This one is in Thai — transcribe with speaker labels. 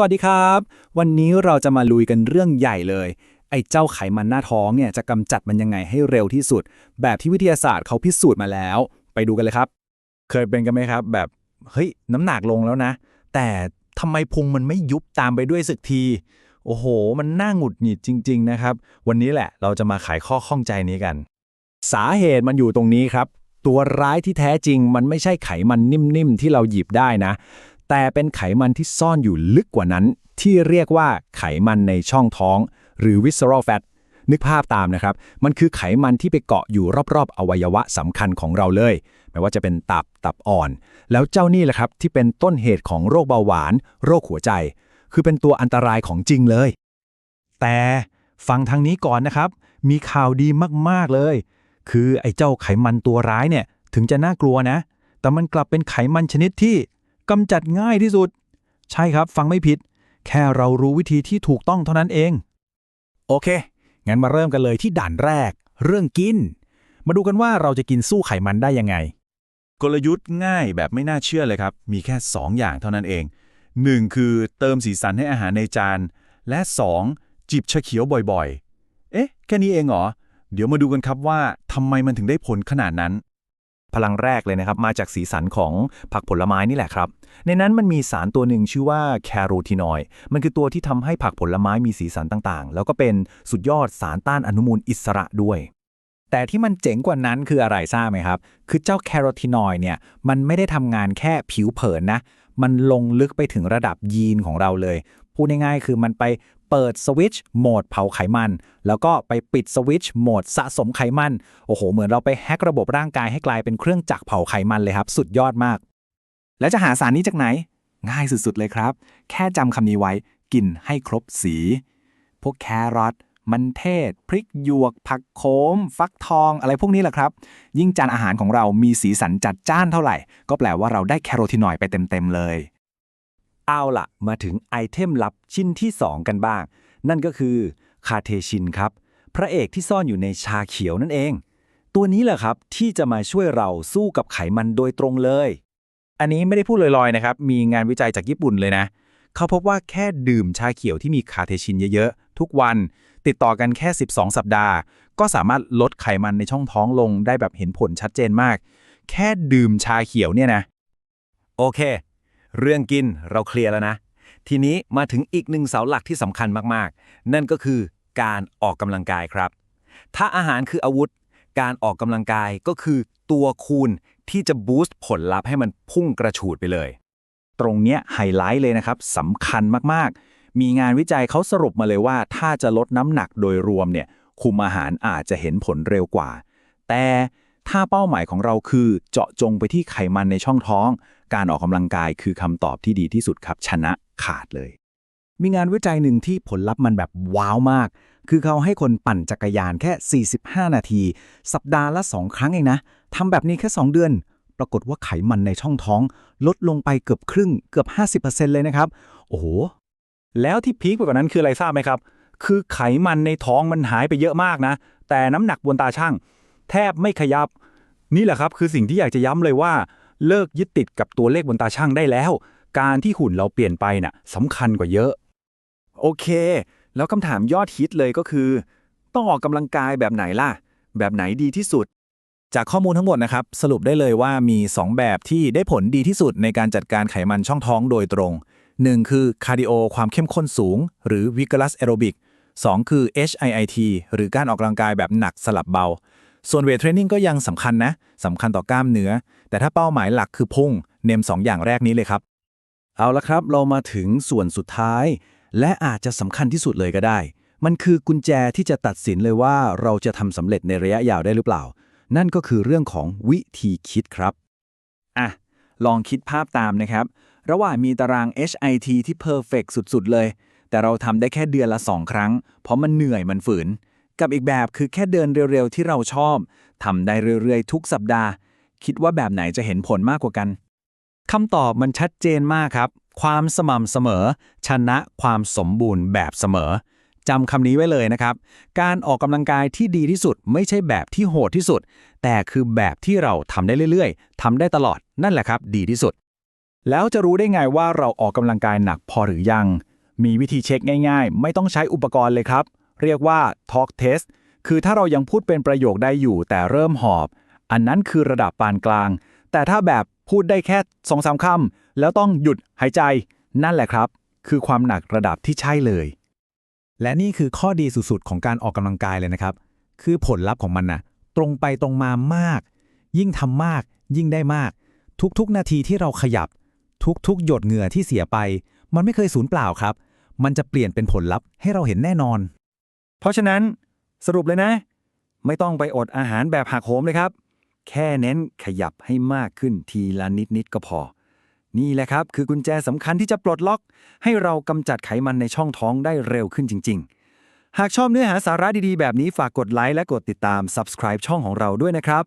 Speaker 1: สวัสดีครับ วันนี้เราจะมาลุยกันเรื่องใหญ่เลย ไอ้เจ้าไขมันหน้าท้องเนี่ยจะกำจัดมันยังไงให้เร็วที่สุด แบบที่วิทยาศาสตร์เขาพิสูจน์มาแล้ว ไปดูกันเลยครับ
Speaker 2: เคยเป็นกันไหมครับ แบบเฮ้ยน้ำหนักลงแล้วนะ แต่ทำไมพุงมันไม่ยุบตามไปด้วยสักที โอ้โห มันน่าหงุดหงิดจริง ๆ นะครับ วันนี้แหละเราจะมาไขข้อข้องใจนี้กัน
Speaker 1: สาเหตุมันอยู่ตรงนี้ครับ ตัวร้ายที่แท้จริงมันไม่ใช่ไขมันนิ่มๆที่เราหยิบได้นะ แต่เป็นไขมันที่ซ่อนอยู่ลึกกว่านั้น ที่เรียกว่าไขมันในช่องท้อง หรือ visceral fat นึกภาพตามนะครับ มันคือไขมันที่ไปเกาะอยู่รอบๆ อวัยวะสำคัญของเราเลย ไม่ว่าจะเป็นตับ ตับอ่อน แล้วเจ้านี่แหละครับที่เป็นต้นเหตุของโรคเบาหวาน โรคหัวใจ คือเป็นตัวอันตรายของจริงเลย
Speaker 2: แต่ฟังทางนี้ก่อนนะครับ มีข่าวดีมากๆเลย คือไอ้เจ้าไขมันตัวร้ายเนี่ย ถึงจะน่ากลัวนะ แต่มันกลับเป็นไขมันชนิดที่ กำจัดง่ายที่สุด ใช่ครับฟังไม่ผิด แค่เรารู้วิธีที่ถูกต้องเท่านั้นเอง
Speaker 1: โอเค งั้นมาเริ่มกันเลยที่ด่านแรก เรื่องกิน มาดูกันว่าเราจะกินสู้ไขมันได้ยังไง
Speaker 2: กลยุทธ์ง่ายแบบไม่น่าเชื่อเลยครับ มีแค่ 2 อย่างเท่านั้นเอง 1. คือเติมสีสันให้อาหารในจาน และ 2. จิบชาเขียวบ่อยๆ เอ๊ะ แค่นี้เองเหรอ เดี๋ยวมาดูกันครับว่าทำไมมันถึงได้ผลขนาดนั้น
Speaker 1: พลังแรกเลยนะครับ มาจากสีสันของผักผลไม้นี่แหละครับ ในนั้นมันมีสารตัวหนึ่งชื่อว่าแคโรทีนอยด์มันคือตัวที่ทำให้ผักผลไม้มีสีสันต่างๆ แล้วก็เป็นสุดยอดสารต้านอนุมูลอิสระด้วย แต่ที่มันเจ๋งกว่านั้นคืออะไรทราบไหมครับ คือเจ้าแคโรทีนอยด์เนี่ยมันไม่ได้ทำงานแค่ผิวเผินนะ มันลงลึกไปถึงระดับยีนของเราเลยพูดง่ายๆคือมันไป เปิดสวิตช์โหมดเผาไขมัน แล้วก็ไปปิดสวิตช์โหมดสะสมไขมัน โอ้โห เหมือนเราไปแฮกระบบร่างกายให้กลายเป็นเครื่องจักรเผาไขมันเลยครับ สุดยอดมาก แล้วจะหาสารนี้จากไหน ง่ายสุดๆเลยครับ แค่จำคำนี้ไว้ กินให้ครบสี พวกแครอทมันเทศ พริกหยวก ผักโขม ฟักทองอะไรพวกนี้แหละครับ ยิ่งจานอาหารของเรามีสีสันจัดจ้านเท่าไหร่ ก็แปลว่าเราได้แคโรทีนอยด์ไปเต็มๆเลย เอาล่ะมาถึงไอเทมลับชิ้นที่ 2 กันบ้าง นั่นก็คือคาเทชินครับ พระเอกที่ซ่อนอยู่ในชาเขียวนั่นเอง ตัวนี้แหละครับที่จะมาช่วยเราสู้กับไขมันโดยตรงเลย อันนี้ไม่ได้พูดลอยๆนะครับ มีงานวิจัยจากญี่ปุ่นเลยนะ เขาพบว่าแค่ดื่มชาเขียวที่มีคาเทชินเยอะๆ ทุกวัน ติดต่อกันแค่ 12 สัปดาห์ ก็สามารถลดไขมันในช่องท้องลงได้แบบเห็นผลชัดเจนมาก แค่ดื่มชาเขียวเนี่ยนะ โอเค เรื่องกินเราเคลียร์แล้วนะ ทีนี้มาถึงอีกหนึ่งเสาหลักที่สำคัญมากๆ นั่นก็คือการออกกำลังกายครับ ถ้าอาหารคืออาวุธ การออกกำลังกายก็คือตัวคูณที่จะบูสต์ผลลัพธ์ให้มันพุ่งกระฉูดไปเลย ตรงเนี้ยไฮไลท์เลยนะครับสำคัญมากๆ มีงานวิจัยเขาสรุปมาเลยว่า ถ้าจะลดน้ำหนักโดยรวมเนี่ยคุมอาหารอาจจะเห็นผลเร็วกว่า แต่ ถ้าเป้าหมายของเราคือเจาะจงไปที่ไขมันในช่องท้อง การออกกำลังกายคือคำตอบที่ดีที่สุดครับ ชนะขาดเลย มีงานวิจัยหนึ่งที่ผลลัพธ์มันแบบว้าวมาก คือเขาให้คนปั่นจักรยานแค่ 45 นาที สัปดาห์ละ 2 ครั้งเองนะทำแบบนี้แค่ 2 เดือน ปรากฏว่าไขมันในช่องท้อง ลดลงไปเกือบครึ่งเกือบ 50%เลยนะครับ โอ้โหแล้วที่พีคไปกว่านั้นคืออะไรทราบไหมครับ คือไขมันในท้องมันหายไปเยอะมากนะ แต่น้ำหนักบนตาช่าง แทบไม่ขยับ นี่แหละครับคือสิ่งที่อยากจะย้ำเลยว่า เลิกยึดติดกับตัวเลขบนตาช่างได้แล้ว การที่หุ่นเราเปลี่ยนไปน่ะสำคัญกว่าเยอะ โอเค แล้วคำถามยอดฮิตเลยก็คือ ต้องออกกำลังกายแบบไหนล่ะ แบบไหนดีที่สุดจากข้อมูลทั้งหมดนะครับ สรุปได้เลยว่ามี 2 แบบที่ได้ผลดีที่สุดในการจัดการไขมันช่องท้องโดยตรง 1 คือคาร์ดิโอความเข้มข้นสูง หรือ vigorous aerobic 2คือ HIIT หรือการออกกำลังกายแบบหนักสลับเบา ส่วนเวทเทรนนิ่งก็ยังสำคัญนะสำคัญต่อกล้ามเนื้อ แต่ถ้าเป้าหมายหลักคือพุ่ง เนม2อย่างแรกนี้เลยครับ เอาละครับ เรามาถึงส่วนสุดท้าย และอาจจะสำคัญที่สุดเลยก็ได้ มันคือกุญแจที่จะตัดสินเลยว่าเราจะทำสำเร็จในระยะยาวได้หรือเปล่า นั่นก็คือเรื่องของวิธีคิดครับอะลองคิดภาพตามนะครับ ระหว่างมีตาราง HIT ที่เพอร์เฟกสุดๆเลย แต่เราทำได้แค่เดือนละ 2 ครั้ง เพราะมันเหนื่อยมันฝืน กับอีกแบบคือแค่เดินเร็วๆที่เราชอบทำได้เรื่อยๆ ทุกสัปดาห์ คิดว่าแบบไหนจะเห็นผลมากกว่ากันคำตอบมันชัดเจนมากครับ ความสม่ำเสมอ ชนะความสมบูรณ์แบบเสมอจำคำนี้ไว้เลยนะครับ การออกกำลังกายที่ดีที่สุด ไม่ใช่แบบที่โหดที่สุด แต่คือแบบที่เราทำได้เรื่อยๆทำได้ตลอดนั่นแหละครับ ดีที่สุด แล้วจะรู้ได้ไงว่าเราออกกำลังกายหนักพอหรือยัง มีวิธีเช็คง่าย ๆ ไม่ต้องใช้อุปกรณ์เลยครับ เรียกว่า talk test คือถ้าเรายังพูดเป็นประโยคได้อยู่ แต่เริ่มหอบ อันนั้นคือระดับปานกลาง แต่ถ้าแบบพูดได้แค่สองสามคำแล้วต้องหยุดหายใจ นั่นแหละครับ คือความหนักระดับที่ใช่เลย
Speaker 2: และนี่คือข้อดีสุดๆ ของการออกกำลังกายเลยนะครับ คือผลลัพธ์ของมันนะตรงไปตรงมามาก ยิ่งทำมาก ยิ่งได้มาก ทุกๆ นาทีที่เราขยับ ทุกๆ หยดเหงื่อที่เสียไป มันไม่เคยสูญเปล่าครับ มันจะเปลี่ยนเป็นผลลัพธ์ให้เราเห็นแน่นอน
Speaker 1: เพราะฉะนั้นสรุปเลยนะ ไม่ต้องไปอดอาหารแบบหักโหมเลยครับ แค่เน้นขยับให้มากขึ้นทีละนิดนิดก็พอ นี่แหละครับ คือกุญแจสำคัญที่จะปลดล็อก ให้เรากำจัดไขมันในช่องท้องได้เร็วขึ้นจริง ๆ หากชอบเนื้อหาสาระดีๆ แบบนี้ฝากกดไลค์และกดติดตาม subscribe ช่องของเราด้วยนะครับ